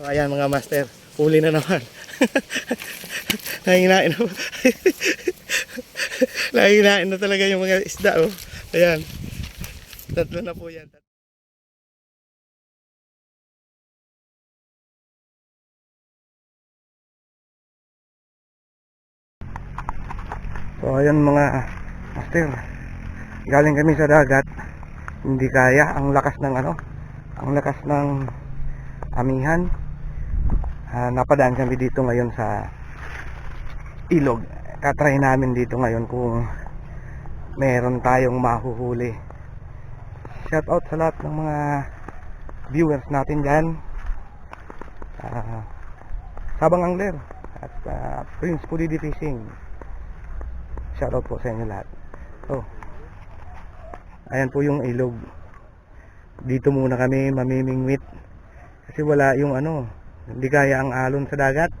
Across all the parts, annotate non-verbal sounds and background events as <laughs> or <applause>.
So, ayan mga master, huli na naman. <laughs> Nanginain na. <laughs> Nanginain na talaga yung mga isda. Oh. Ayan. Tatlo na po yan. So ayan mga master. Galing kami sa dagat. Hindi kaya ang lakas ng ano, ang lakas ng amihan. Ah, napadaan kami dito ngayon sa ilog. Tatry namin dito ngayon kung meron tayong mahuhuli. Shout out sa lahat ng mga viewers natin dyan. Ah, Sabang Angler at ah, Prince Pulidi Fishing. Shout out po sa inyo lahat. So, ayan po yung ilog. Dito muna kami mamimingwit. Kasi wala yung ano, hindi kaya ang alon sa dagat.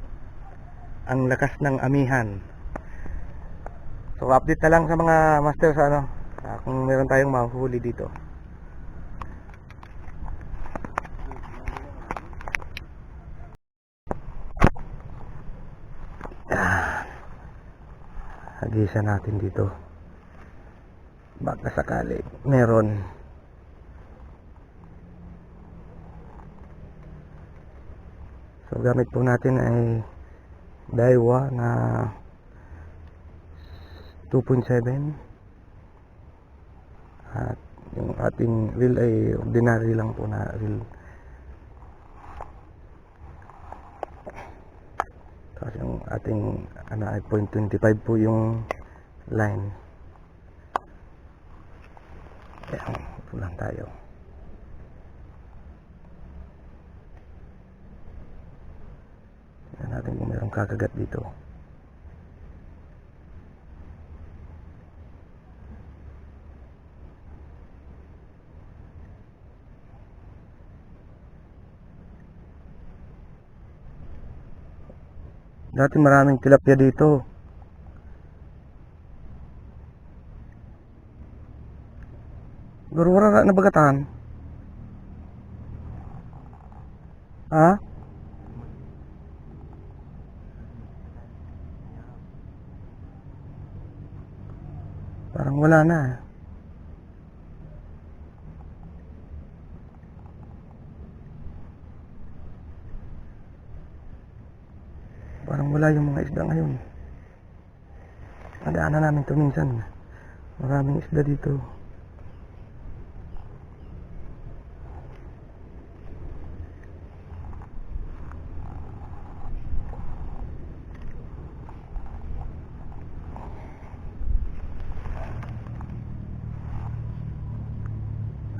Ang lakas ng amihan. So, update na lang sa mga master sa ano, ah, kung meron tayong mahuhuli dito. Hagisa natin dito. Baka sakali meron. So gamit po natin ay Daiwa na 2.7 at yung ating reel ay ordinary lang po na reel. Tapos yung ating ano ay 0.25 po yung line. Ayan, ito lang tayo Tignan natin kung mayroong kakagat dito Dati maraming tilapia dito. Gurura na bagatan. Ha? Parang wala na. Parang wala yung mga isda ngayon. Nadaanan namin to minsan. Maraming isda dito.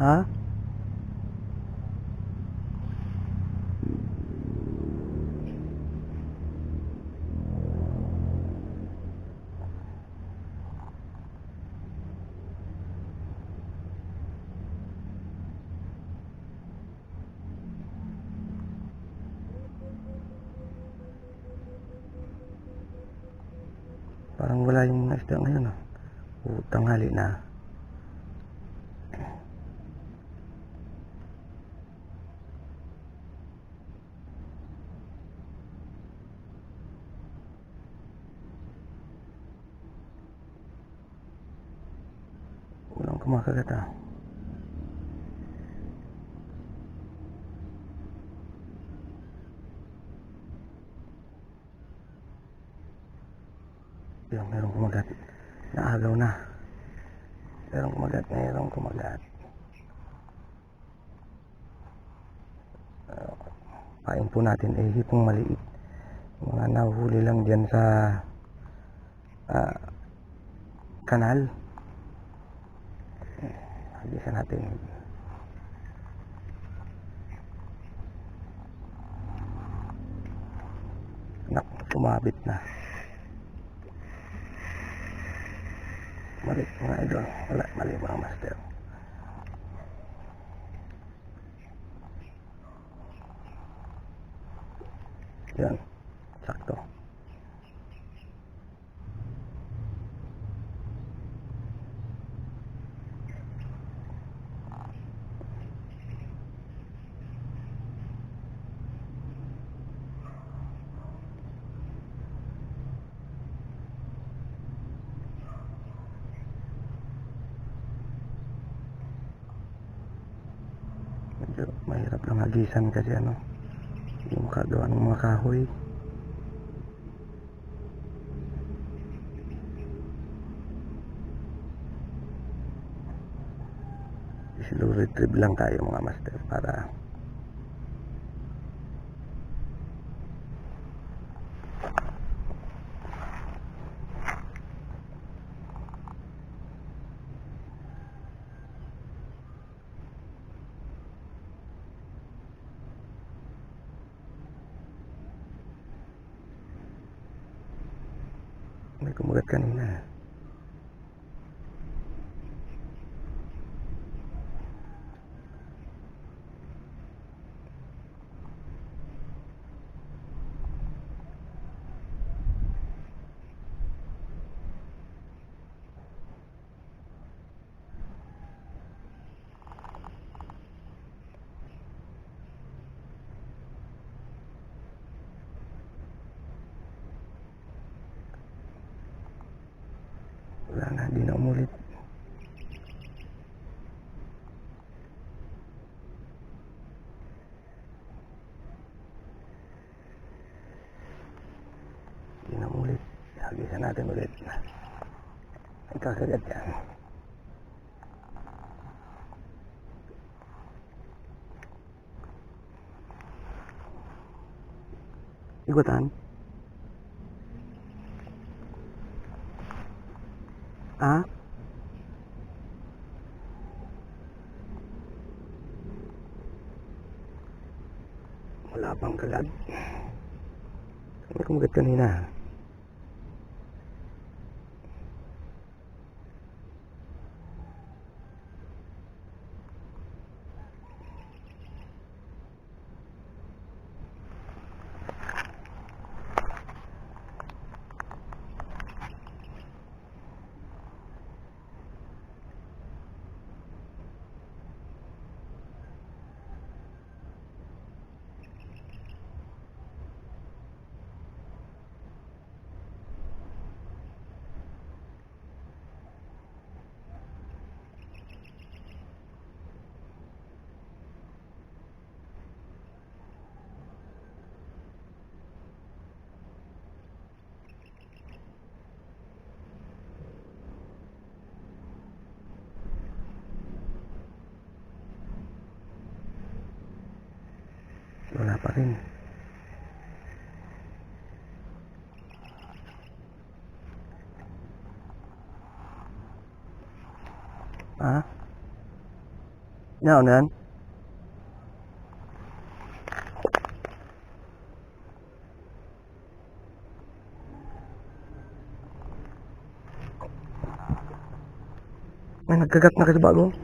Ha? Parang wala yung mga isda ngayon ah. O, tanghali na. Walang kumakagat ah. Yung merong kumagat. Naagaw na. Merong kumagat, merong kumagat. Uh, pain po natin eh hipong maliit. Mga nahuhuli lang dyan sa ah, kanal. Hagisan natin. Nak, sumabit na. Mali mga idol. Wala, mali mga master. Yan. Mahirap lang hagisan kasi ano yung makagawa ng mga kahoy. Slow retrieve lang tayo mga master para may kumulat kanina wala na hindi na umulit hindi na umulit hagisan natin ulit. Ang kakagat yan. Igutan ah? Wala pang kagat. May kumagat kanina pa rin ah Naon yan? May nagkagat na kasi bago.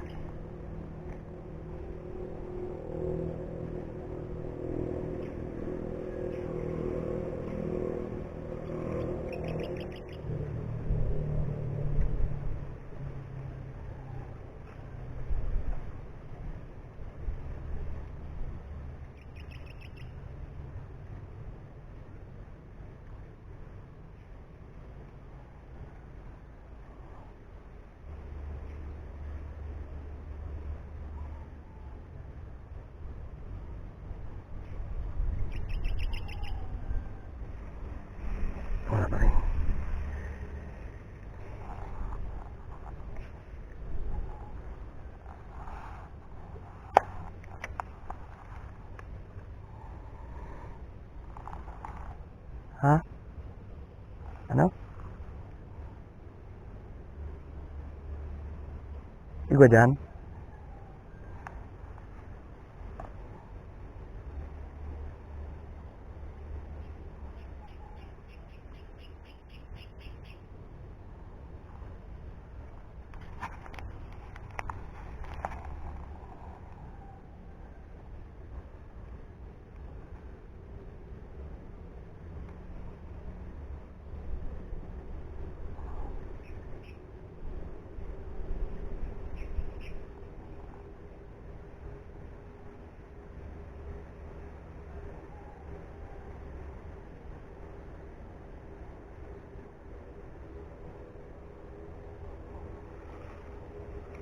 Igwa dyan?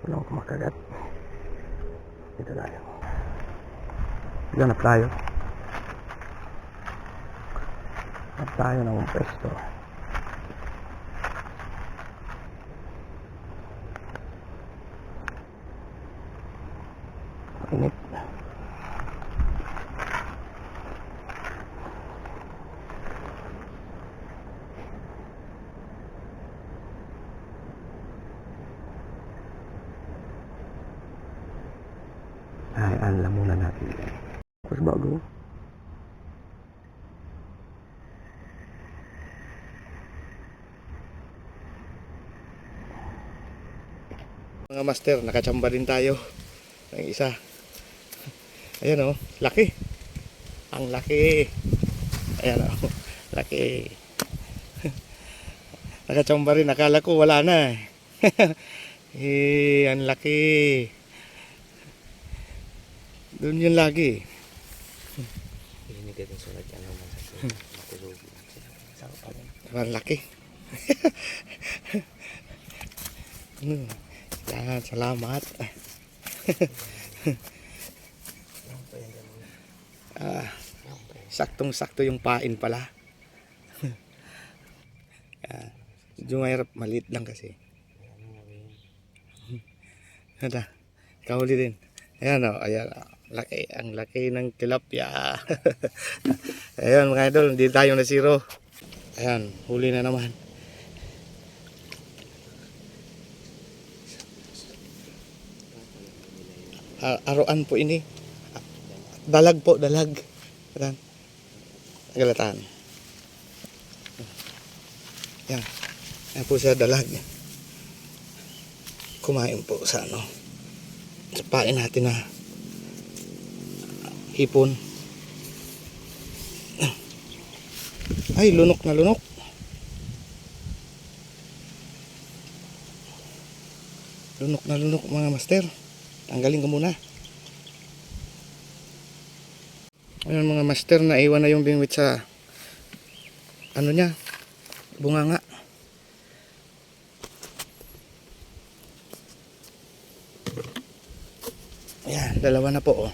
Walang kumakagat. Dito tayo. Ganap tayo. Ganap tayo ng pwesto. Init. Ay, alam muna natin. Mas bago. Mga master, nakachamba din tayo. Ang isa. Ayan oh, laki. Ang laki. Ayan oh, <laughs> laki. <laughs> Nakachamba rin, akala ko wala na eh. <laughs> eh, ang laki. Doon yun lagi. Limited ang sulat yan sa matulog. Ang laki. Hmm. Yan, salamat. <laughs> Ah, saktong-sakto yung pain pala. Yan. <laughs> Medyo mahirap, maliit lang kasi. <laughs> Ano, kahuli din. Ayan o, ayan. oh. Laki, ang laki ng tilapia. ayan mga idol, hindi tayo na zero. Ayan, huli na naman. A- aroan po ini. Dalag po, dalag. Ayan. Galatan. Yan. Yan po siya dalag. Kumain po sa ano. Sa pain natin na hipon. Ay, lunok na lunok. Lunok na lunok mga master. Tanggalin ko muna. Ayun mga master, naiwan na yung bingwit sa ano niya, bunganga. Ayan, dalawa na po oh.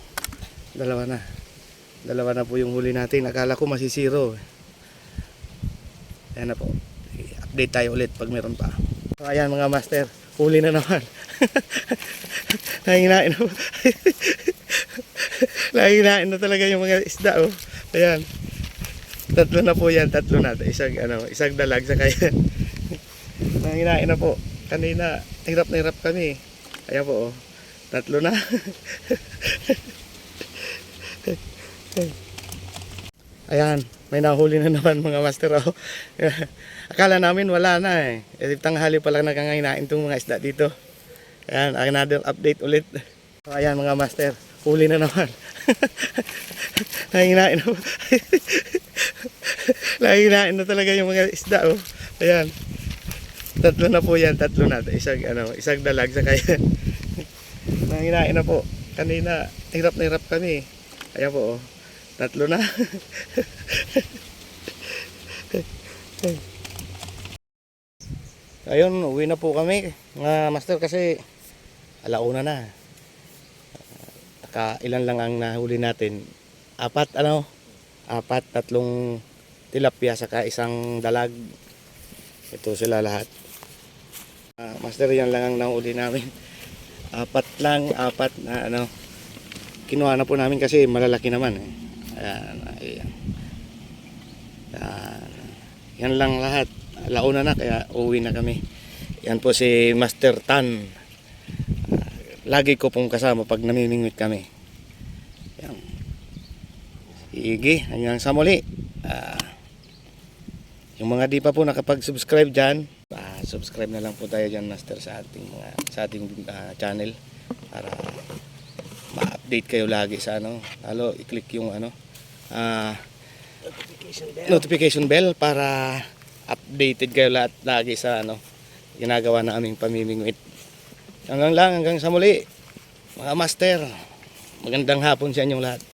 Dalawa na. Dalawa na po yung huli natin. Akala ko masisiro. Ayan na po. Update tayo ulit pag meron pa. So, ayan mga master, huli na naman. <laughs> Nanginain na. <laughs> Nanginain na talaga yung mga isda oh. Ayan. Tatlo na po yan, tatlo na. Isang ano, isang dalag sa kaya. <laughs> Nanginain na po. Kanina, hirap na hirap kami. Ayan po oh. Tatlo na. <laughs> Ayan, may nahuli na naman mga master. Oh. Akala namin wala na eh. Eh, tanghali pa lang nakangahinain itong mga isda dito. Ayan, another update ulit. So, ayan mga master, huli na naman. <laughs> Nanginain na. <laughs> Nanginain na talaga yung mga isda. Oh. Ayan. Tatlo na po yan, tatlo na. Isang, ano, isang dalag sa kaya. <laughs> Nanginain na po. Kanina, hirap na hirap kami. Ayan po, oh. Tatlo na. Ayun, uwi na po kami. Mga master kasi alauna na. Naka ilan lang ang nahuli natin. Apat, ano? Apat, tatlong tilapia saka isang dalag. Ito sila lahat. Ah, master, yan lang ang nahuli namin. Apat lang, apat na ano. Kinuha na po namin kasi malalaki naman eh. Ayan, ayan. Ayan. Yan lang lahat. Launa na kaya uwi na kami. Yan po si Master Tan. Lagi ko pong kasama pag namimingwit kami. Yan. Sige, hanggang sa muli. Ah, yung mga di pa po nakapag-subscribe dyan, ah, subscribe na lang po tayo dyan Master sa ating mga sa ating ah, channel para ma-update kayo lagi sa ano. Lalo i-click yung ano ah Notification bell. notification bell para updated kayo lahat lagi sa ano ginagawa na aming pamimingwit. Hanggang lang hanggang sa muli mga master. Magandang hapon sa inyong lahat.